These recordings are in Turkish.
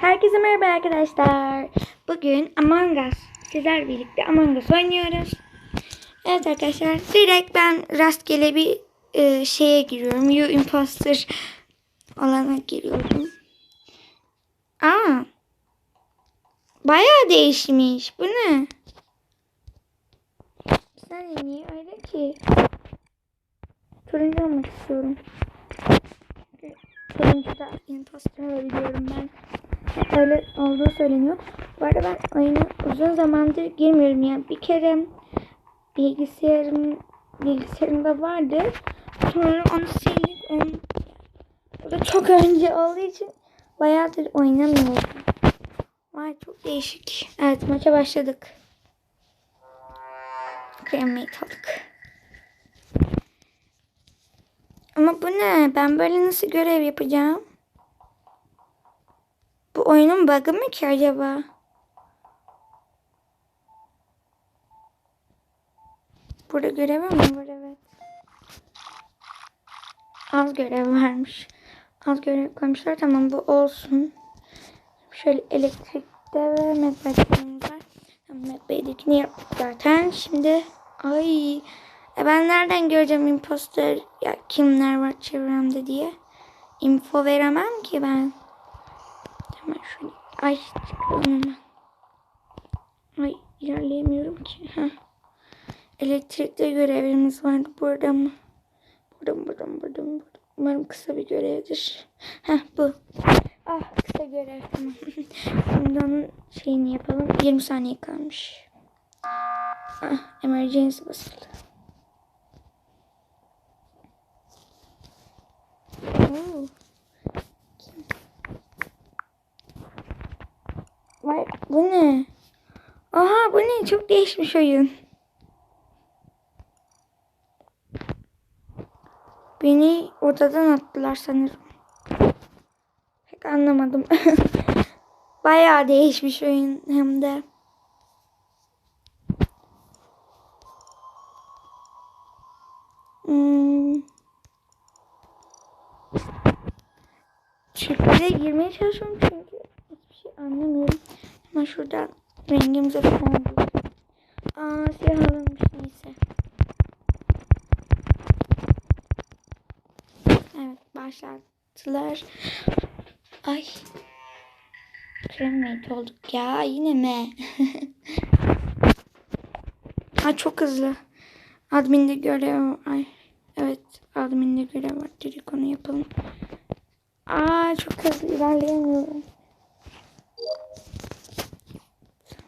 Herkese merhaba arkadaşlar. Bugün Among Us. Sizler birlikte Among Us oynuyoruz. Evet arkadaşlar. Direkt ben rastgele bir e, şeye giriyorum. You Imposter alana giriyorum. Aa. Bayağı değişmiş. Bu ne? Sen niye öyle ki? Turuncu olmak istiyorum. Turuncu da imposter olabiliyorum ben. Öyle olduğu söyleniyor. Bu arada ben oyuna uzun zamandır girmiyorum. Yani bir kere bilgisayarım bilgisayarımda vardı. Sonra onu sildik. Onu, o da çok önce olduğu için bayağıdır oynamıyorum. Vay çok değişik. Evet maça başladık. Kremiyet aldık. Ama bu ne? Ben böyle nasıl görev yapacağım? Oyunun bug'ı mı ki acaba? Burada görev mi var? Evet. Az görev varmış. Az görev koymuşlar. Tamam bu olsun. Şöyle elektrikte ve medbay'ımız var. Medbay'dekini yaptık zaten. Şimdi ay e ben nereden göreceğim imposter ya kimler var çevremde diye. Info veremem ki ben. Hemen şöyle ay çıkalım hemen. Ay ilerleyemiyorum ki. Elektrikte görevimiz vardı. Burada mı? Burada mı? Burada mı? Burada mı? Burada. Umarım kısa bir görevdir. Heh bu. Ah kısa görev tamam. Şimdi şeyini yapalım. 20 saniye kalmış. Ah emergency basıldı. Oo. Vay bu ne? Aha bu ne? Çok değişmiş oyun. Beni odadan attılar sanırım. Pek anlamadım. Bayağı değişmiş oyun hem de. Hmm. Şifreye girmeye çalışıyorum çünkü hiçbir şey anlamıyorum. Hemen şuradan rengimize fon. Aa siyah alınmış neyse. Evet başlattılar. Ay. Cremate olduk ya yine mi? ha çok hızlı. Adminde görev ay. Evet adminde görev var. Direkt onu yapalım. Aa çok hızlı ilerleyemiyorum.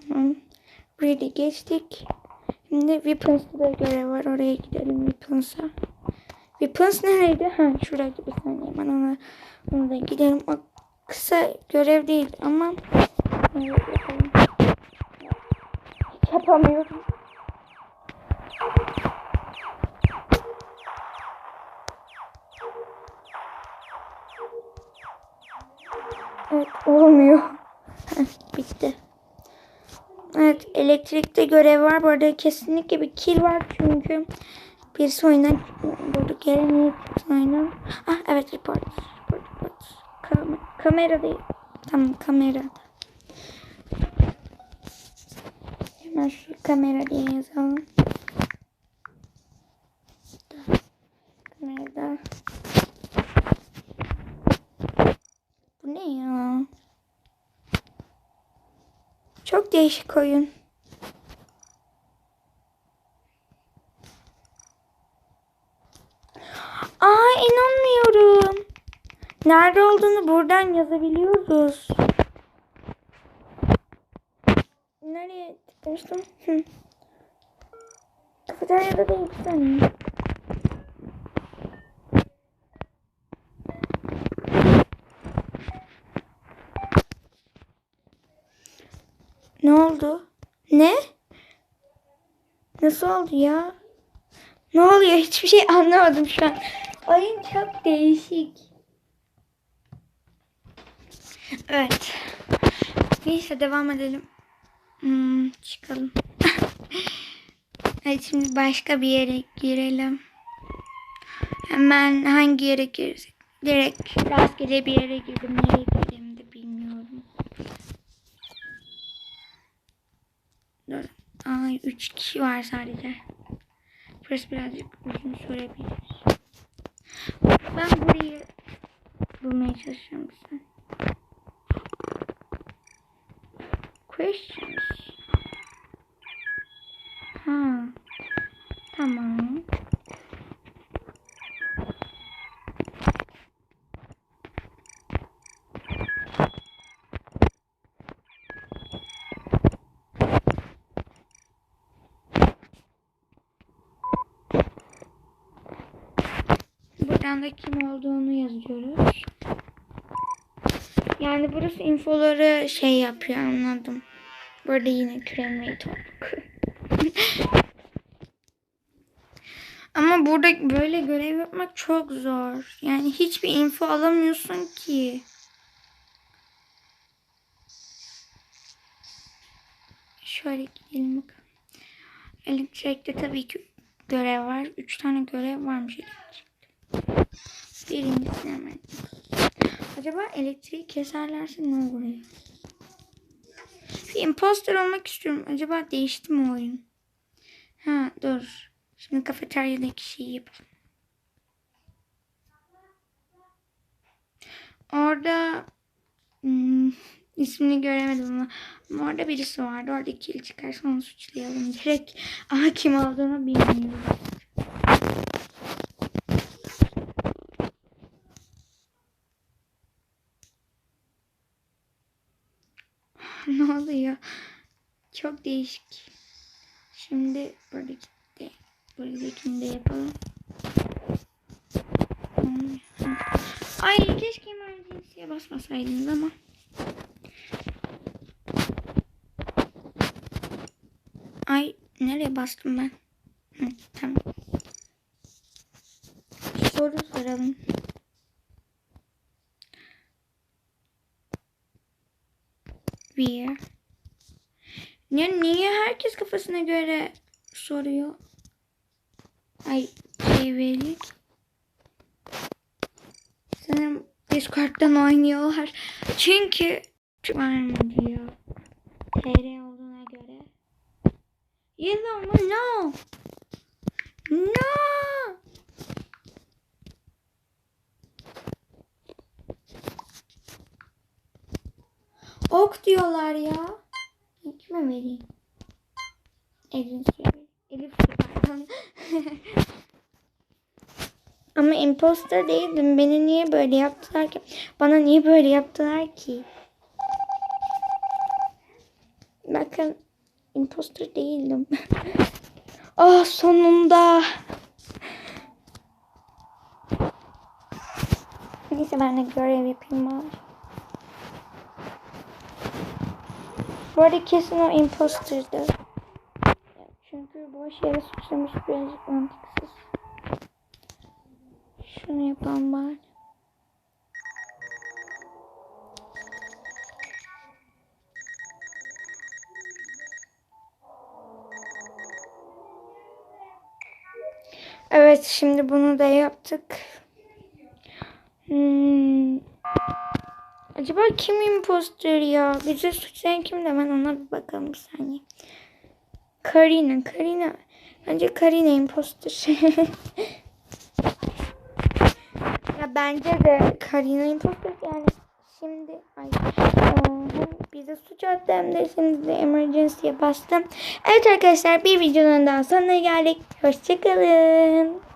Tamam. Really geçtik. Şimdi Weapons'ta da görev var. Oraya gidelim Weapons'a. Weapons nereydi? Ha şuraydı bir saniye. Ben ona, ona da gidelim. O kısa görev değil ama evet, yapalım. Hiç yapamıyorum. Evet olmuyor. Bitti. Evet elektrikte görev var. Bu arada kesinlikle bir kill var çünkü birisi oyundan niye çıksın oyundan? Ah evet report. report, report. Kam kamera değil. Tamam kamera. Hemen şu kamera diye yazalım. Kamerada. Bu ne ya? Çok değişik oyun. Aa inanmıyorum. Nerede olduğunu buradan yazabiliyoruz. Nereye tıklamıştım? Kafeteryada değil bir. Ne oldu? Ne? Nasıl oldu ya? Ne oluyor? Hiçbir şey anlamadım şu an. Oyun çok değişik. Evet. Neyse devam edelim. Hmm, çıkalım. evet şimdi başka bir yere girelim. Hemen hangi yere girsek? Direkt rastgele bir yere girdim. Nereye de bilmiyorum. Dört. Ay üç kişi var sadece. Burası birazcık uzun sürebilir. Ben burayı bulmaya çalışıyorum sen. Questions. Ha. Tamam. Buradan da kim olduğunu yazıyoruz. Yani burası infoları şey yapıyor anladım. Burada yine cremate olduk. Ama burada böyle görev yapmak çok zor. Yani hiçbir info alamıyorsun ki. Şöyle gidelim bakalım. Elektrikte tabii ki görev var. Üç tane görev varmış elektrikte. Birincisini hemen. Acaba elektriği keserlerse ne olur? Bir imposter olmak istiyorum. Acaba değişti mi oyun? Ha dur. Şimdi kafeteryadaki şeyi yapalım. Orada hmm, ismini göremedim ama, orada birisi vardı. Orada kill çıkarsa onu suçlayalım direkt. Ama kim olduğunu bilmiyorum. ne oluyor? Çok değişik. Şimdi buradaki de, buradakini de yapalım. Ay keşke emergency'ye basmasaydınız ama. Ay nereye bastım ben? Hı, tamam. Soru soralım. Where? Ya niye herkes kafasına göre soruyor? Ay şey verik. Sanırım Discord'dan oynuyorlar. Çünkü var diyor. TR olduğuna göre. Yellow mu? No. No. Ok diyorlar ya. Kime vereyim? Elif Elif pardon. Ama imposter değildim. Beni niye böyle yaptılar ki? Bana niye böyle yaptılar ki? Bakın imposter değildim. Ah sonunda. Neyse ben de görev yapayım bari. Bu arada kesin o imposterdı. Çünkü boş yere suçlamış birazcık mantıksız. Şunu yapalım bari. Evet şimdi bunu da yaptık. Hmm. Acaba kim imposter ya? Bize suçlayan kim de ben ona bir bakalım bir saniye. Karina, Karina. Bence Karina imposter. ya bence de Karina imposter yani şimdi ay bize suç attı hem de şimdi de emergency'ye bastım. Evet arkadaşlar bir videonun daha sonuna geldik. Hoşçakalın.